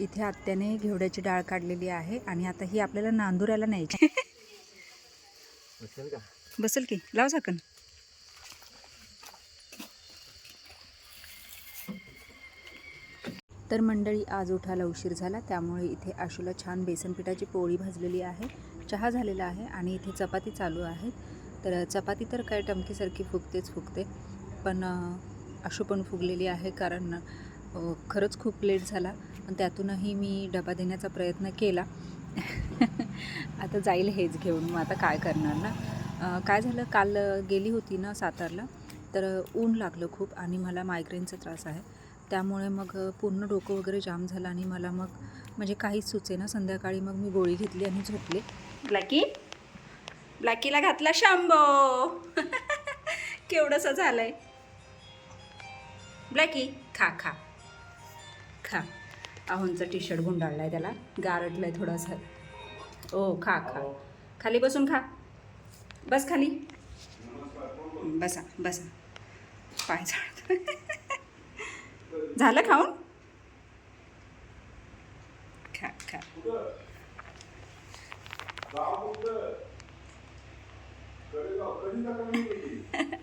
इथे आत्याने घेवड्याची डाळ काढलेली आहे आणि आता ही आपल्याला नांदुऱ्याला न्यायची. असेल का? बसेल की? लाव झाकण. तर मंडळी आज उठायला उशीर झाला त्यामुळे इथे आशूला छान बेसन पिठाची पोळी भाजलेली आहे चहा झालेला आहे आणि इथे चपाती चालू आहे तर चपाती तर काय टमकीसारखी फुगतेच फुगते पण आशू पण फुगलेली आहे कारण खरंच खूप लेट झाला. पण त्यातूनही मी डबा देण्याचा प्रयत्न केला. आता जाईल हेच घेऊन. मग आता काय करणार ना? काय झालं? काल गेली होती ना सातारला. तर ऊन लागलं खूप आणि मला मायग्रेनचा त्रास आहे. त्यामुळे मग पूर्ण डोकं वगैरे जाम झालं आणि मला मग म्हणजे काहीच सुचे ना. संध्याकाळी मग मी गोळी घेतली आणि झोपले. ब्लॅकी ब्लॅकीला घातला शांबो केवढंसं झालंय? ब्लॅकी खा खा. खा. आहोंचा टी शर्ट गुंडाळला आहे त्याला. गारटलाय थोडासा. ओ खा खा. खाली बसून खा. बस खाली. बसा बसा. पाय झाड झालं खाऊन? खा खा.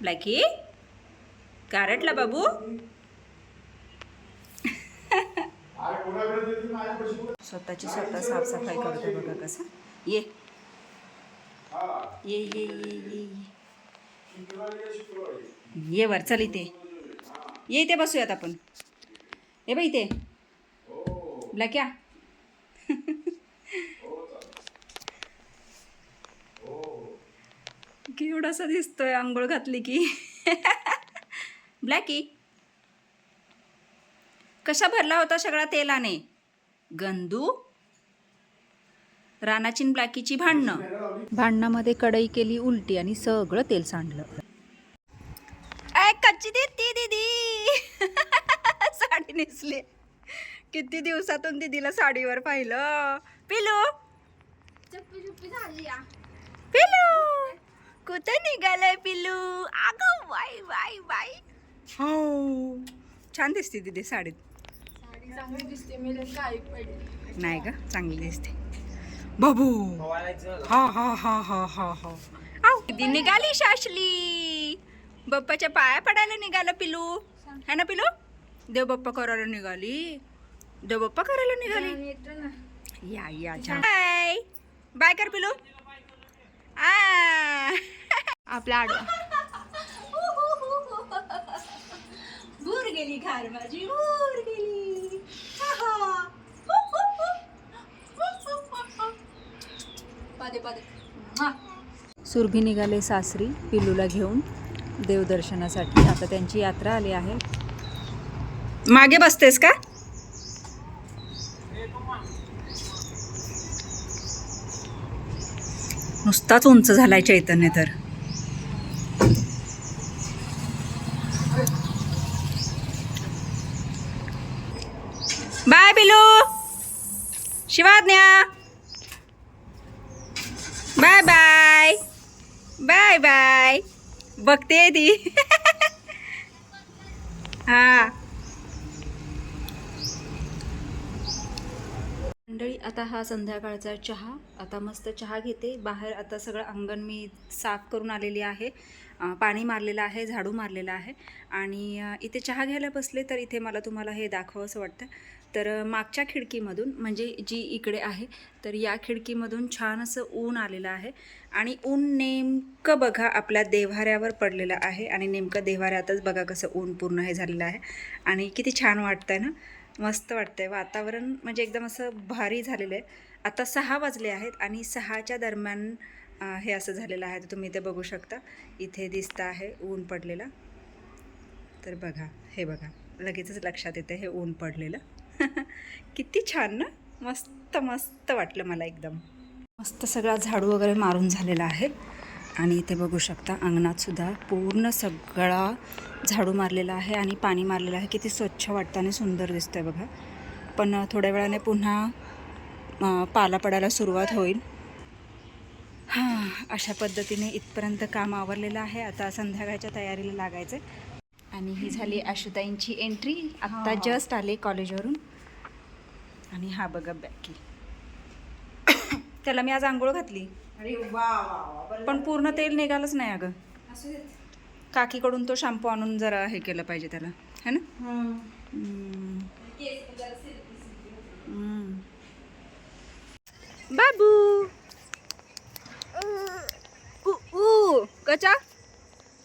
ब्लॅकी गारटला बाबू? स्वतःची स्वतः साफसफाई करते बघा कसं. ये. ये ये ये ये ये. ये वर चल इथे. ये इथे बसूयात आपण. ये बाई इथे. ब्लॅक्या केवढासा दिसतोय आंघोळ घातली की. ब्लॅकी कसा भरला होता सगळा तेलाने? गंदू? रानाची न ब्लॅकीची भांडणं. भांडणामध्ये कढई केली उलटी आणि सगळं तेल सांडलं. कच्ची देती दीदी! साडी नेसली. किती दिवसातून दीदीला साडीवर पाहिलं? पिलू! पिलू! कुठं निघालंय पिलू? अगं बाई बाई बाई हो. छान दिसते दीदी साडीत. साडी चांगली दिसते मी काही पडली नाही. का चांगली दिसते. बाबू. हा हा हा हा हा हा. दीदी निघाली शाशली. बाप्पाच्या पाया पडायला निघालं पिलू. है ना पिलू? देव बाप्पा करायला निघाली. देव बाप्पा करायला निघाली. या या छान बाय बाय कर पिलू. आ. आपला आडवा. गेली खार माझी भूर गेली पादे पादे सुरभी निघाले सासरी पिल्लूला घेऊन देवदर्शनासाठी. आता त्यांची यात्रा आली आहे. मागे बसतेस का? नुसताच उंच झालाय चैतन्य तर. Bye Bilu Shivadnya. Bye bye. Bye bye. बघते ती. हा. मंडळी आता हा संध्याकाळचा चहा. आता मस्त चहा घेते. बाहेर आता सगळं अंगण मी साफ करून आलेली आहे. पाणी मारलेलं आहे झाडू मारलेलं आहे. आणि इथे चहा घ्यायला बसले तर इथे मला तुम्हाला हे दाखवावं असं वाटतं. तर मागच्या खिडकीमधून म्हणजे जी इकडे आहे तर या खिडकीमधून छान असं ऊन आलेलं आहे. आणि ऊन नेमकं बघा आपल्या देव्हाऱ्यावर पडलेलं आहे. आणि नेमकं देव्हाऱ्यातच बघा कसं ऊन पूर्ण हे झालेलं आहे. आणि किती छान वाटतं आहे ना? मस्त वाटतं आहे वातावरण म्हणजे एकदम असं भारी झालेलं आहे. आता सहा वाजले आहेत आणि सहाच्या दरम्यान हे असं झालेलं आहे. तर तुम्ही इथे बघू शकता. इथे दिसतं आहे ऊन पडलेलं. तर बघा हे बघा. लगेचच लक्षात येतं हे ऊन पडलेलं. किती छान ना? मस्त मस्त वाटलं मला एकदम. मस्त सगळा झाडू वगैरे मारून झालेला आहे. आणि इथे बघू शकता अंगणात सुद्धा पूर्ण सगळा झाडू मारलेला आहे आणि पाणी मारलेलं आहे. किती स्वच्छ वाटतं आणि सुंदर दिसतं आहे बघा. पण थोड्या वेळाने पुन्हा पाला पडायला सुरुवात होईल. हां अशा पद्धतीने इथपर्यंत काम आवरलेलं आहे. आता संध्याकाळच्या तयारीला लागायचं आहे आणि ही झाली आशुताईंची एंट्री. आत्ता जस्ट आले कॉलेजवरून. आणि हा बघा बॅकी. त्याला मी आज आंघोळ घातली. पण पूर्ण तेल निघालंच नाही अगं. काकीकडून तो शॅम्पू आणून जरा हे केलं पाहिजे त्याला. है ना? हम्म. हम्म. बाबू. उ उ कचा?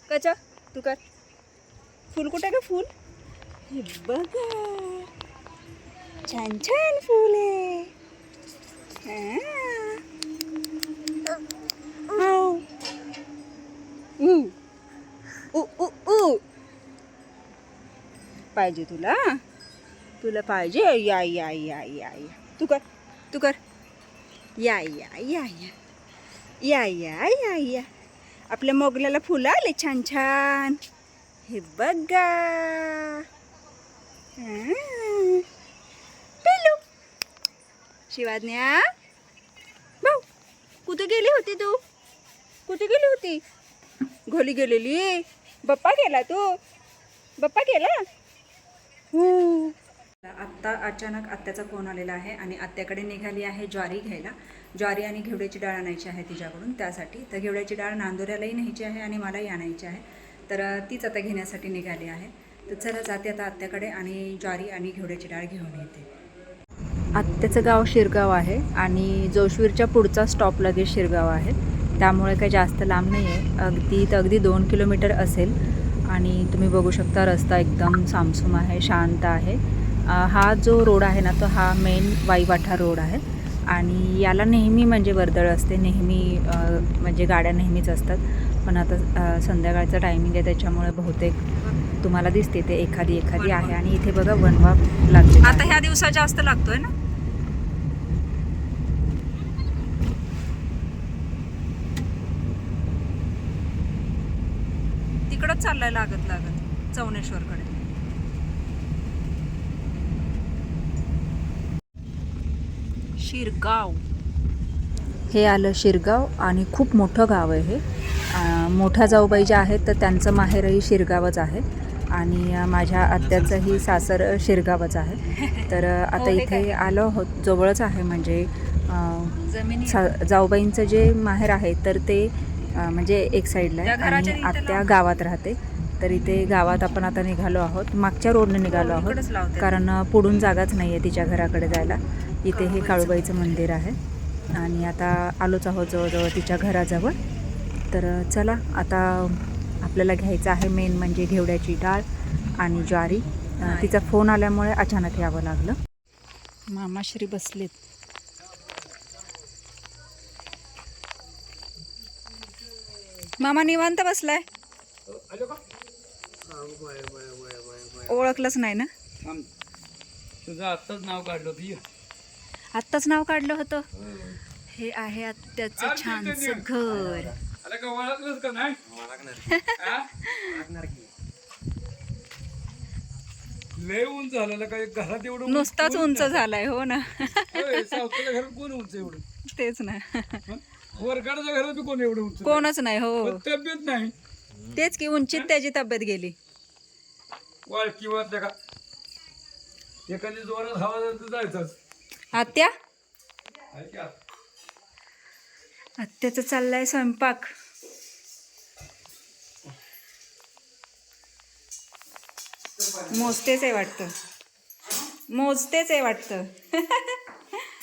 कचा? तू कर. फुल कुठे का फुल? हे बघा. छान छान फुल आहे. हा. उ उ उ उ पाहिजे तुला? तुला पाहिजे? या या या या या. तू कर तू कर. या या या या. या या या या. आपल्या मोगल्याला फुलं आले छान छान. हे बघा. हा. शिवाज्ञा. भाऊ कुठे गेली होती तू? कुठे गेली होती? घोली गेलेली. बप्पा गेला तू? बप्पा गेला? आत्ता अचानक आत्याचा फोन आलेला आहे आणि आत्याकडे निघाली आहे ज्वारी घ्यायला. ज्वारी आणि घेवड्याची डाळ आणायची आहे तिच्याकडून त्यासाठी. तर घेवड्याची डाळ नांदोऱ्यालाही न्यायची आहे आणि मलाही आणायची आहे. तर तीच आता घेण्यासाठी निघाली आहे. तर चला जाते आता आत्याकडे आणि ज्वारी आणि घेवड्याची डाळ घेऊन येते. आत्याचं गाव शिरगाव आहे आणि जोशवीरच्या पुढचा स्टॉप लगेच शिरगाव आहे. त्यामुळे काही जास्त लांब नाही आहे. अगदी तर अगदी दोन किलोमीटर असेल. आणि तुम्ही बघू शकता रस्ता एकदम सामसूम आहे शांत आहे. हा जो रोड आहे ना तो हा मेन वाईवाठा रोड आहे. आणि याला नेहमी म्हणजे वर्दळ असते नेहमी म्हणजे गाड्या नेहमीच असतात. पण आता संध्याकाळचा टायमिंग आहे त्याच्यामुळे बहुतेक तुम्हाला दिसते ते एखादी एखादी आहे. आणि इथे बघा वनवा लागते आता ह्या दिवसात जास्त लागतोय ना? चाललाय लागत लागत चौनेश्वरकडे. शिरगाव. हे आलं शिरगाव आणि खूप मोठं गाव आहे हे. मोठ्या जाऊबाई ज्या आहेत तर त्यांचं माहेरही शिरगावच आहे. आणि माझ्या आत्याचंही सासर शिरगावच आहे. तर अं, आता इथे आलो आहोत जवळच आहे म्हणजे सा- जाऊबाईंचं जे माहेर आहे तर ते म्हणजे एक साईडला आहे आणि आत्या गावात राहते. तर इथे गावात आपण आता निघालो आहोत. मागच्या रोडने निघालो आहोत. कारण पुढून जागाच नाही आहे तिच्या घराकडे जायला. इथे हे काळूबाईचं. मंदिर आहे. आणि आता आलोच आहोत जवळजवळ तिच्या घराजवळ. तर चला आता आपल्याला घ्यायचं आहे मेन म्हणजे घेवड्याची डाळ आणि ज्वारी. तिचा फोन आल्यामुळे अचानक यावं लागलं. मामाश्री बसलेत. मामा निवांत बसलाय. ओळखलंच नाही ना. तुझं आत्ताच नाव काढलं होतं. आत्ताच नाव काढलं होतं? हे आहे आत्याचं छानसं घर. हा? लय उंच झालेलं काय? घरात एवढं नुसताच उंच. झालाय हो ना. कोण उंच एवढं? तेच ना? वरकाडाच्या घरात बी कोण एवढं उंच. कोणच नाही हो. पण तब्येत नाही. तेच की उंचीत त्याची तब्येत गेली. वाळकीवर त्या का एखादी जोरात हवा झाली तर जायचंच. आत्या? आहे की आता? आत्याचं चाललाय स्वयंपाक. मोजतेच आहे वाटतं. मोजतेच आहे वाटतं.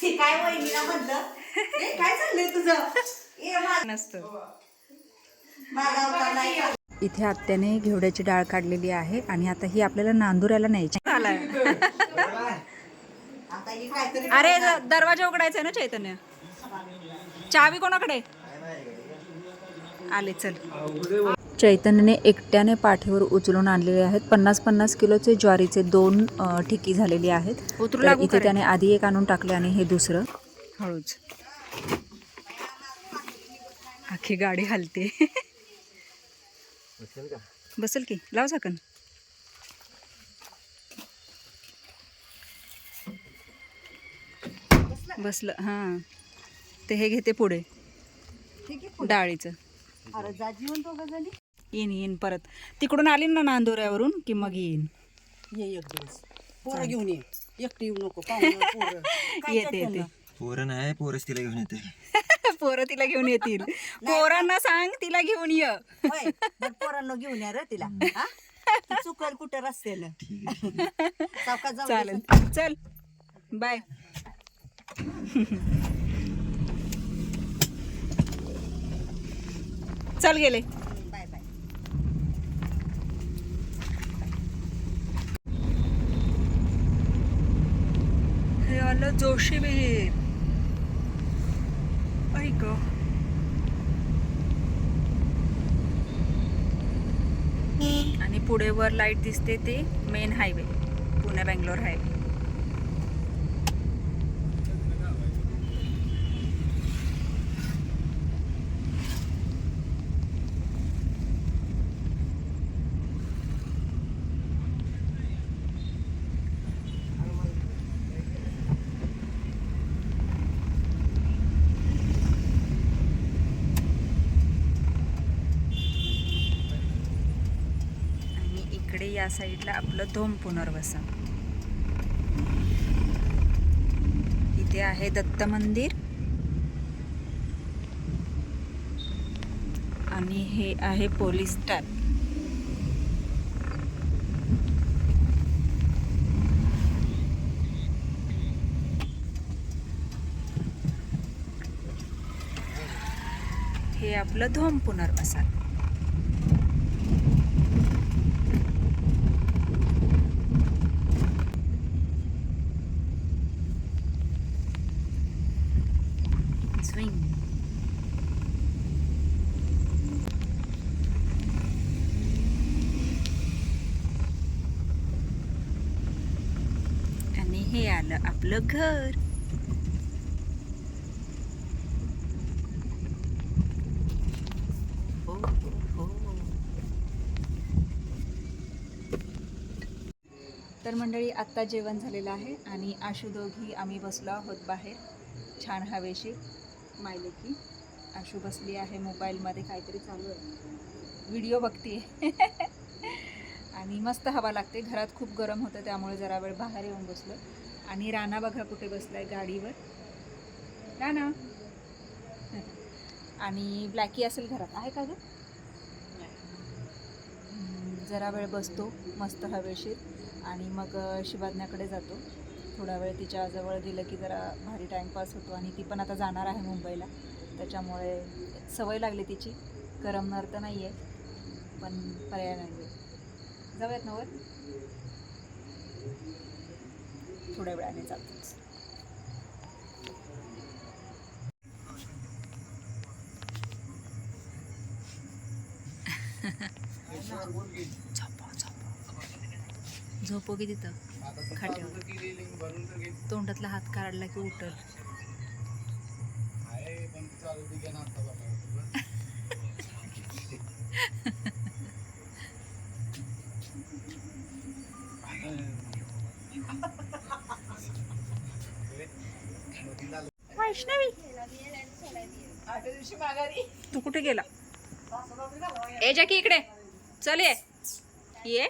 ते काय वहिनीला म्हणलं? काय चाललंय तुझं? नसतं. का? इथे आत्याने घेवड्याची डाळ काढलेली आहे आणि आता ही आपल्याला नांदुऱ्याला न्यायची. ही अरे दरवाजा उघडायचा आहे ना चैतन्य? चावी कोणाकडे? आले चल. चैतन्यने एकट्याने पाठीवर उचलून आणलेले आहेत. पन्नास पन्नास किलोचे ज्वारीचे दोन ठिकी झालेली आहेत. इथे त्याने आधी एक आणून टाकले आणि हे दुसरं. हळूच. अख्खी गाडी हलते. बसेल की? लाव झाकण. बसलं? हां. ते हे घेते पुढे. डाळीचं. येईन येईन परत. तिकडून आली ना नांदोऱ्यावरून की मग येईन. ये एक दिवस. पोरं घेऊन ये. एकटी येऊ नको. येते येते. ना? पोरं नाही पोरच तिला घेऊन येते. पोरं तिला घेऊन येतील. पोरांना सांग तिला घेऊन ये. होय बरं पोरांना घेऊन या रे तिला. हा? ती चुकल कुठं रस्त्यानं. सावकाश जाऊ दे. चालेल. चल. बाय. चल गेले. Bye bye. हे आलं जोशी विहीर ऐक आणि पुढे वर लाइट दिसते ते main highway Pune Bangalore highway आणि इकडे या साईडला आपलं धोम पुनर्वसन. इथे आहे दत्त मंदिर. आणि हे आहे पोलीस स्टॅप हे आपलं धोम पुनर्वसन. आणि आपलं घर. हो, हो, तर मंडळी आत्ता जेवण झालेलं आहे आणि आशू दोघी आम्ही बसलो आहोत बाहेर. छान हवेशी. मायलेकी आशू बसली आहे मोबाईलमध्ये काहीतरी चालू आहे. व्हिडिओ बघते आणि मस्त हवा लागते. घरात खूप गरम होतं त्यामुळे जरा वेळ बाहेर येऊन बसलो. आणि राणा बघा कुठे बसलाय गाडीवर. राणा. आणि ब्लॅकी असेल घरात. आहे का ग? जरा वेळ बसतो. मस्त हवेशीर. आणि मग शिवाज्ञाकडे जातो. थोडा वेळ तिच्या जवळ गेलं की जरा भारी टाईमपास होतो. आणि ती पण आता जाणार आहे मुंबईला. त्याच्यामुळे सवय लागली तिची. करमणार तर नाही आहे पण पर्याय नाही आहे जाऊयात नवर थोड्या वेळाने जातोच झोपो की तिथं खाट्यावर. तोंडातला हात काढला की उठल. वैष्णवी. तू कुठे गेला? ए जॅकी की इकडे. चल ये.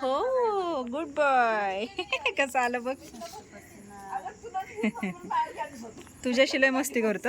हो गुड बॉय कसं आलं बघ. तुझ्या शिलाई मस्ती करतो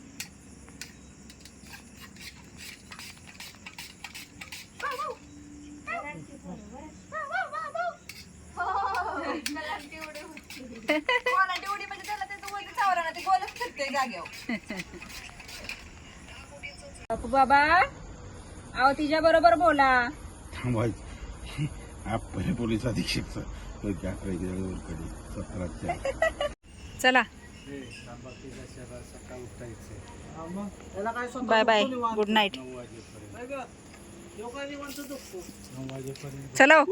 बाबा अहो तिच्या बरोबर बोला. थांबायचं पोलीस सतराच्या चला. Bye bye. गुड नाईट चलो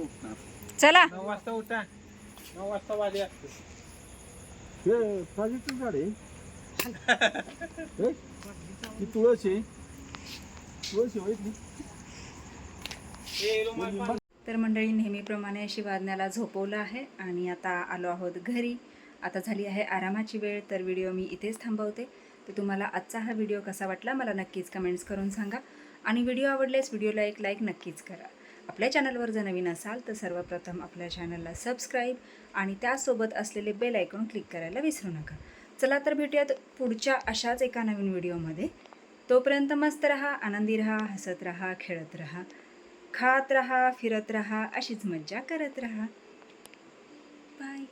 उठणार. चला. नऊ वाजता उठा. नऊ वाजता वाजे असते हे प्राजक्तच झाड आहे. हे? ही तुळस आहे तुळस आहे होय ती? तर मंडळी नेहमीप्रमाणे शिवाज्ञाला झोपवलं आहे आणि आता आलो आहोत घरी. आता झाली आहे आरामाची वेळ तर व्हिडिओ मी इथेच थांबवते. तर तुम्हाला आजचा हा व्हिडिओ कसा वाटला मला नक्कीच कमेंट्स करून सांगा. आणि व्हिडिओ आवडल्यास व्हिडिओला एक लाईक नक्कीच करा. आपल्या चॅनलवर जर नवीन असाल तर सर्वप्रथम आपल्या चॅनलला सबस्क्राईब आणि त्यासोबत असलेले बेल आयकॉन क्लिक करायला विसरू नका. चला तर भेटूयात पुढच्या अशाच एका नवीन व्हिडिओमध्ये. तोपर्यंत मस्त रहा आनंदी रहा हसत रहा खेळत रहा खात रहा फिरत रहा अशीच मज्जा करत रहा. बाय.